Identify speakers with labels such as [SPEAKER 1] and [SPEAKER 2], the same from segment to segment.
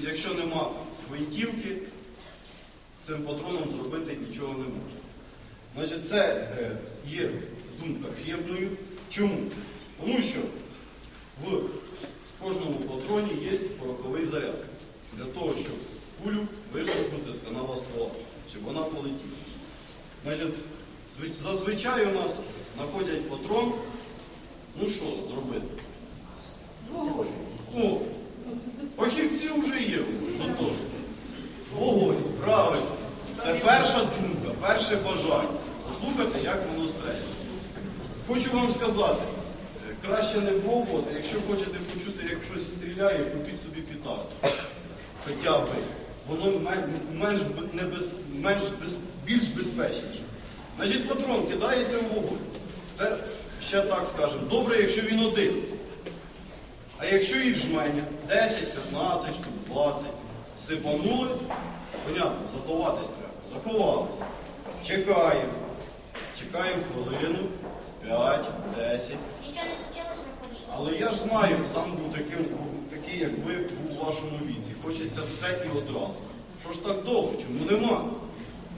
[SPEAKER 1] Тобто, якщо нема гвинтівки, цим патроном зробити нічого не можна. Значить, це е, є думка хибною. Чому? Тому що в кожному патроні є пороховий заряд для того, щоб кулю виштовхнути з канала ствола, щоб вона полетіла. Значить, зазвичай у нас знаходять патрон. Ну що зробити? О, фахівці вже є. Готові. Вогонь, правильно. Це перша думка, перше бажання. Послухайте, як воно стріляє. Хочу вам сказати, е, краще не пробувати, якщо хочете почути, як щось стріляє, купіть собі пітарду. Хоча б. Воно менш, б- небез, менш без, більш безпечніше. Значить, патрон кидається в вогонь. Це ще так скажемо. Добре, якщо він один. А якщо їх жменя 10, 15, штук 20, сипанули, понятно, заховатись треба. Заховались. Чекаємо. Чекаємо хвилину, 5, 10.
[SPEAKER 2] Нічого не случилось, виходиш.
[SPEAKER 1] Але я ж знаю, сам був таким, такий, як ви, був у вашому віці. Хочеться все і одразу. Що ж так довго? Чому нема?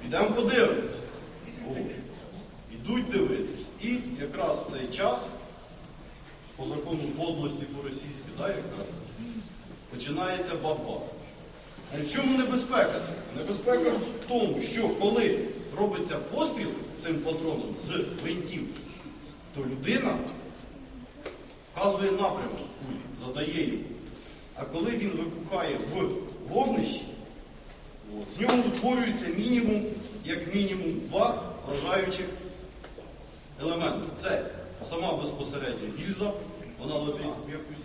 [SPEAKER 1] Підемо подивимось. О, Ідуть дивитись. І якраз в цей час, по закону подлості по-російськи, да, як починається бабах. А в чому небезпека? цього? Небезпека в тому, що коли робиться постріл цим патроном з гвинтівки, то людина вказує напрямок кулі, задає йому. А коли він вибухає в вогнищі, з нього утворюється мінімум, як мінімум, два вражаючих елементи. Це сама безпосередньо гільза, вона летить в якусь.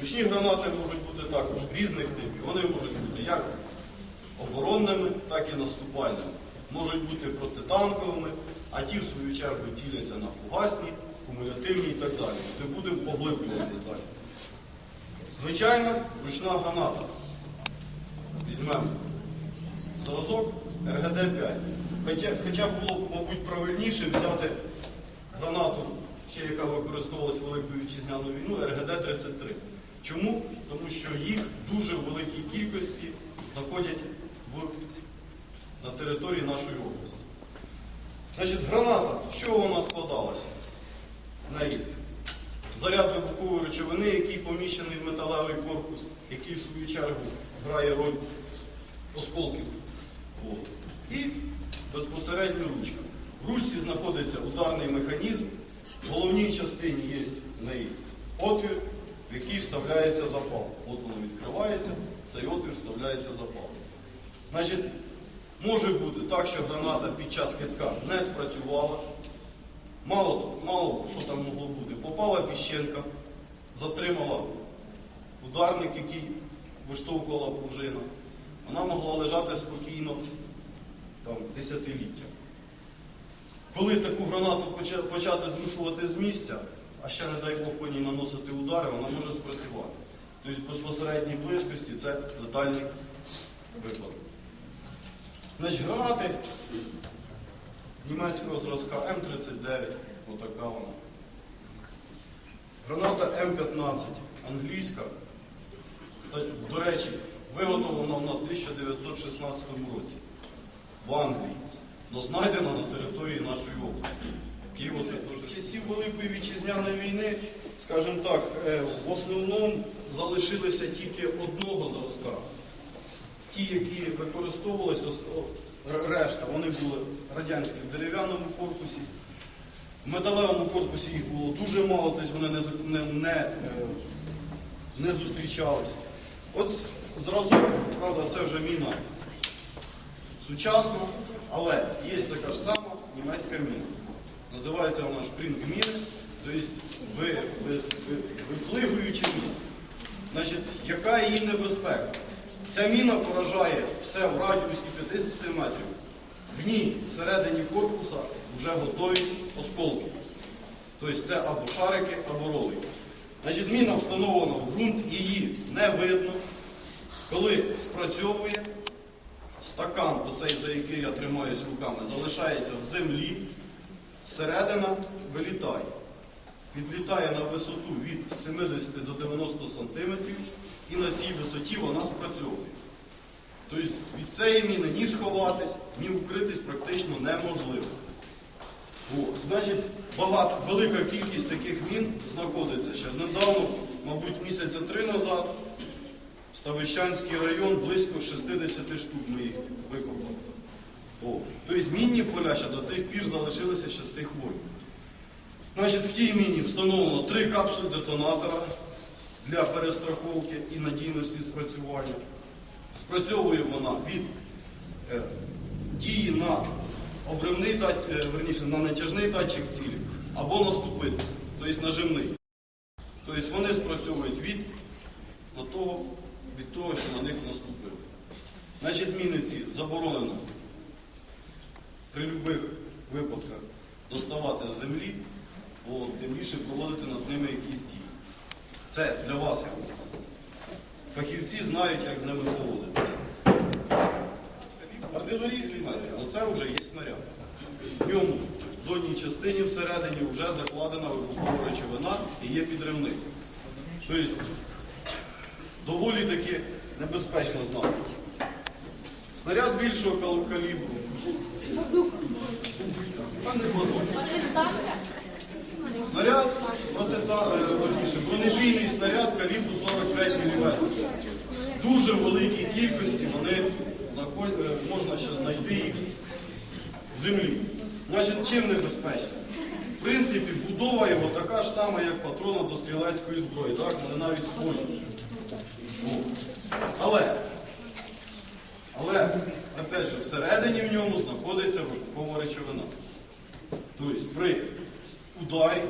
[SPEAKER 1] Ручні гранати можуть бути також різних типів. Вони можуть бути як оборонними, так і наступальними. Можуть бути протитанковими, а ті, в свою чергу, діляться на фугасні, кумулятивні і так далі. Не будемо поглиблюватись далі. Звичайно, ручна граната. Візьмемо зразок РГД-5. Хоча, хоча було б, мабуть, правильніше взяти гранату, ще яка використовувалась Великою вітчизняною війною, РГД-33. Чому? Тому що їх дуже в великій кількості знаходять в, на території нашої області. Значить, граната, з чого вона складалася? На рік. Заряд вибухової речовини, який поміщений в металевий корпус, який в свою чергу грає роль осколків. От. І безпосередньо ручка. В ручці знаходиться ударний механізм. В головній частині є в неї отвір, в який вставляється запал. От воно відкривається, цей отвір вставляється запал. Значить, може бути так, що граната під час китка не спрацювала. Мало мало що там могло бути. Попала піщенка, затримала ударник, який виштовхувала пружина. Вона могла лежати спокійно там, десятиліття. Коли таку гранату почати зрушувати з місця, а ще, не дай Бог, по ній наносити удари, вона може спрацювати. Тобто в безпосередній близькості це летальний випадок. Значить, гранати німецького зразка М39, отака вона. Граната М15, англійська, до речі, виготовлена вона в 1916 році в Англії, але знайдена на території нашої області. В. Часів Великої вітчизняної війни, скажімо так, е, в основному залишилися тільки одного зразка. Ті, які використовувалися, решта, вони були радянські в дерев'яному корпусі. В металевому корпусі їх було дуже мало, тобто вони не, не, не, е, не зустрічалися. От зразок, правда, це вже міна сучасна, але є така ж сама німецька міна. Називається вона шпрінг-міни, тобто ви, ви, ви, виплигуюча міна. Значить, яка її небезпека? Ця міна поражає все в радіусі 50 метрів. В ній всередині корпуса вже готові осколки. Тобто це або шарики, або ролики. Значить, міна встановлена в ґрунт, її не видно. Коли спрацьовує, стакан, оцей, за який я тримаюсь руками, залишається в землі, середина вилітає. Підлітає на висоту від 70 до 90 сантиметрів і на цій висоті вона спрацьовує. Тобто від цієї міни ні сховатись, ні укритись практично неможливо. О, значить, багато, велика кількість таких мін знаходиться ще недавно, мабуть, місяця три назад. Ставищанський район близько 60 штук ми їх викопали. О, тобто мінні поля ще до цих пір залишилися ще з тих воїн. Значить, в тій міні встановлено три капсуль детонатора для перестраховки і надійності спрацювання. Спрацьовує вона від е, дії на обривний е, верніше, на натяжний датчик цілі або наступити, тобто нажимний. Тобто вони спрацьовують від, на того, від того, що на них наступили. Значить, міни ці заборонено при будь-яких випадках доставати з землі, бо тим більше проводити над ними якісь дії. Це для вас. Фахівці знають, як з ними поводитися. Артилерійський снаряд, ну це вже є снаряд. В ньому в донній частині всередині вже закладена вибухова речовина і є підривник. Тобто доволі таки небезпечно знати. Снаряд більшого кал- калібру. Та не базука.
[SPEAKER 2] А це ставка?
[SPEAKER 1] Снаряд, протита- е, верніше, бронебійний снаряд калібру 45 мм. В Дуже великій кількості вони е, можна ще знайти їх в землі. Значить, чим небезпечно? В принципі, будова його така ж сама, як патрона до стрілецької зброї. Так, вони навіть схожі. Але, але, опять же, всередині в ньому знаходиться вибухова речовина. Тобто при ударі,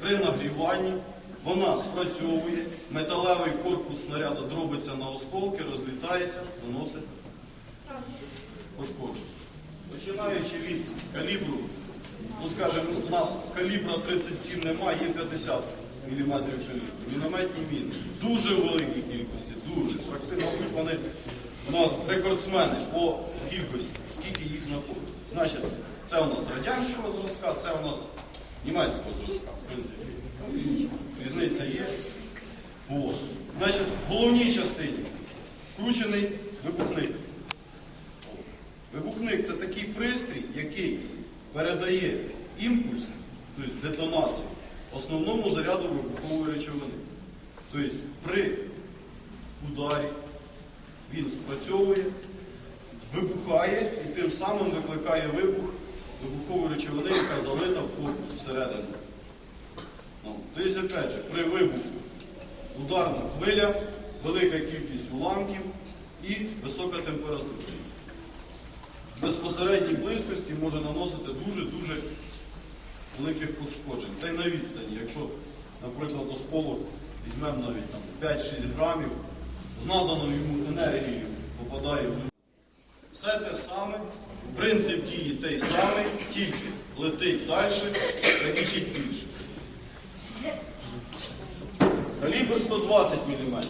[SPEAKER 1] при нагріванні вона спрацьовує, металевий корпус снаряду дробиться на осколки, розлітається, наносить пошкодження. Починаючи від калібру, ну скажімо, у нас калібра 37 немає, є 50 мм калібру. Мінометні міни. Дуже великі кількості, дуже. Практично, вони у нас рекордсмени по кількості, скільки їх знаходиться. Значить, це у нас радянського зразка, це у нас німецького зразка, в принципі. Різниця є. От. Значить, в головній частині вкручений вибухник. Вибухник це такий пристрій, який передає імпульс, тобто детонацію, основному заряду вибухової речовини. Тобто при ударі він спрацьовує, вибухає і тим самим викликає вибух вибухової речовини, яка залита в корпус всередину. Ну, тобто, опять же, при вибуху ударна хвиля, велика кількість уламків і висока температура. В безпосередній близькості може наносити дуже-дуже великих пошкоджень. Та й на відстані, якщо, наприклад, осколок візьмемо навіть там 5-6 грамів, з наданою йому енергією попадає в. Все те саме, принцип дії той самий, тільки летить далі та більше. Калібр 120 мм.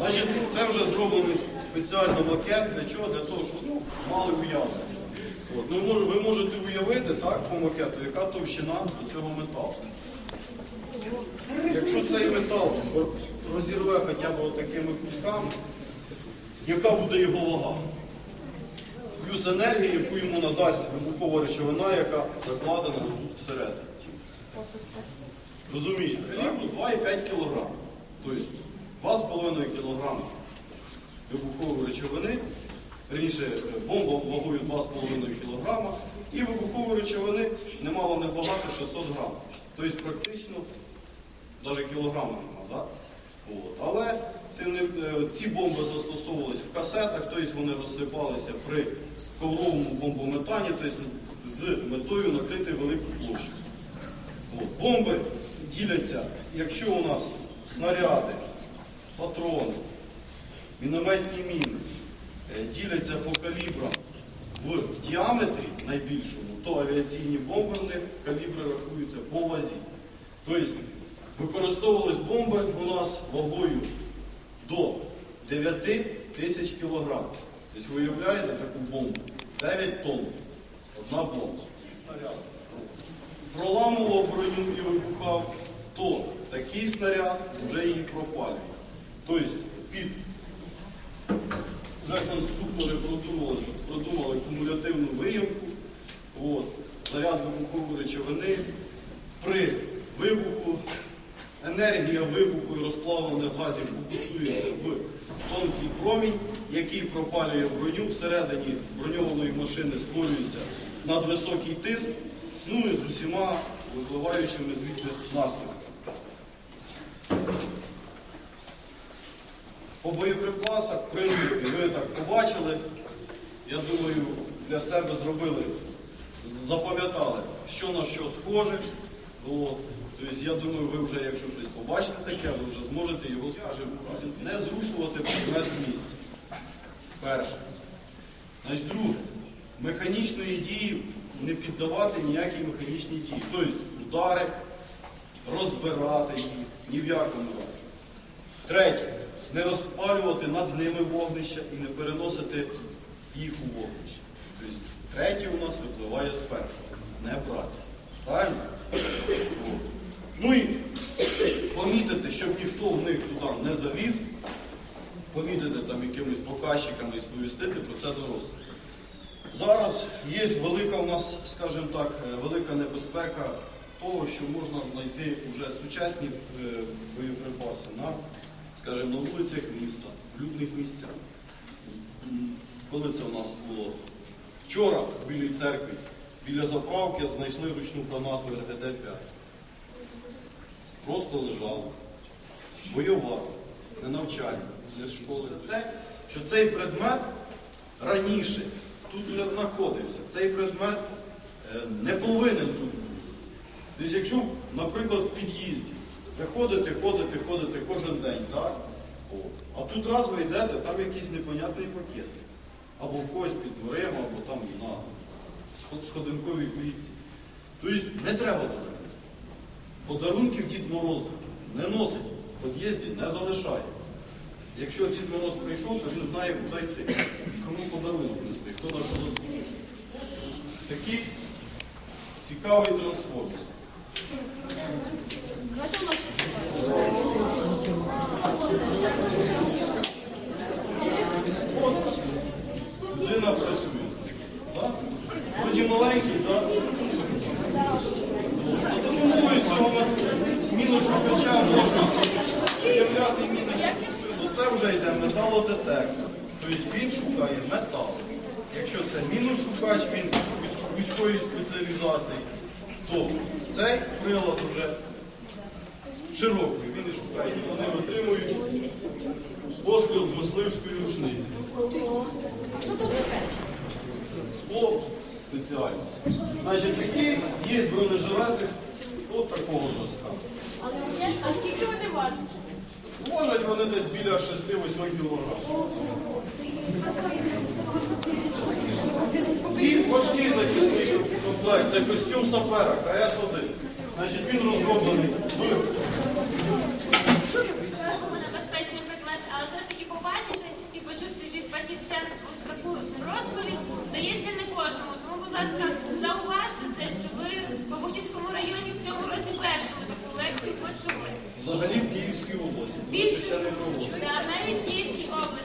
[SPEAKER 1] Значить, це вже зроблений спеціально макет для чого? Для того, щоб ну, мали уявлення. От, ну, ви можете уявити так, по макету, яка товщина цього металу. Якщо цей метал розірве хоча б такими кусками, яка буде його вага? Плюс енергія, яку йому надасть вибухова речовина, яка закладена тут всередині. Розумієте? Калібру 2,5 кг. Тобто 2,5 кг вибухової речовини, верніше бомба вагою 2,5 кг, і вибухової речовини немало небагато 600 грам. Тобто практично навіть кілограма нема. От. Але е, ці бомби застосовувалися в касетах, тобто вони розсипалися при ковровому бомбометанні, тобто з метою накрити велику площу. От. Бомби діляться, якщо у нас снаряди, патрони, мінометні міни е, діляться по калібрам в діаметрі найбільшому, то авіаційні бомби в них калібри рахуються по вазі. Тобто використовувались бомби у нас вагою до 9 тисяч кілограмів. Тобто ви уявляєте таку бомбу? 9 тонн. Одна бомба. Проламував броню і вибухав, то такий снаряд вже її пропалює. Тобто під вже конструктори продумали, продумали кумулятивну виїмку. От, заряд вибухової речовини при вибуху, енергія вибуху і розплавлених газів фокусується в тонкий промінь, який пропалює броню. Всередині броньованої машини створюється надвисокий тиск, ну і з усіма випливаючими звідти наслідками. По боєприпасах, в принципі, ви так побачили. Я думаю, для себе зробили, запам'ятали, що на що схоже. От. Тобто, я думаю, ви вже, якщо щось побачите таке, ви вже зможете його, скажімо, не зрушувати предмет з місця. Перше. Значить, друге, механічної дії не піддавати ніякій механічній дії. Тобто удари, розбирати їх ні в якому разі. Третє. Не розпалювати над ними вогнища і не переносити їх у вогнище. Тобто, третє у нас випливає з першого. Не брати. Правильно? Ну і помітити, щоб ніхто в них туди не завіз, помітити там якимись показчиками і сповістити про це дорослих. Зараз є велика у нас, скажімо так, е, велика небезпека того, що можна знайти вже сучасні е, боєприпаси на, скажімо, на вулицях міста, в людних місцях. Коли це у нас було? Вчора в Білій церкві біля заправки знайшли ручну гранату РГД-5. Просто лежала. Бойова, не навчальна, не з школи. Це те, що цей предмет раніше тут не знаходився. Цей предмет е, не повинен тут бути. Тобто, якщо, наприклад, в під'їзді ви ходите, ходите, ходите кожен день, так? А тут раз ви йдете, там якийсь непонятний пакет. Або в когось під дверима, або там на сходинковій клітці. Тобто не треба нести. Подарунків Дід Мороз не носить, в під'їзді не залишає. Якщо Дід Мороз прийшов, то він знає, куди йти. Кому подарунок нести, хто на що заслужив. Такий цікавий трансформер. Людина працює. Так? Вроді маленький, так? За допомогою цього міношукача можна виявляти міни. Ну, Це вже йде металодетектор. Тобто він шукає метал. Якщо це міношукач, він військової спеціалізації, то цей прилад вже широкий, він і шукає. Вони отримують постріл з мисливської рушниці.
[SPEAKER 2] Що тут?
[SPEAKER 1] Скло спеціальне. Значить, такі є бронежилети от такого зразка.
[SPEAKER 2] А скільки вони важать?
[SPEAKER 1] Можуть вони десь біля 6-8 кілограмів. І важкий захисний комплект. Це костюм сапера КС-1. Значить, він розроблений
[SPEAKER 3] небезпечний предмет, але все ж таки побачити і почути від фахівця таку розповідь дається не кожному. Тому, будь ласка, зауважте це, що ви по Бухівському районі в цьому році першими таку лекцію почули.
[SPEAKER 1] Взагалі в Київській області. тому
[SPEAKER 3] Більше
[SPEAKER 1] ще не
[SPEAKER 3] навіть в Київській області.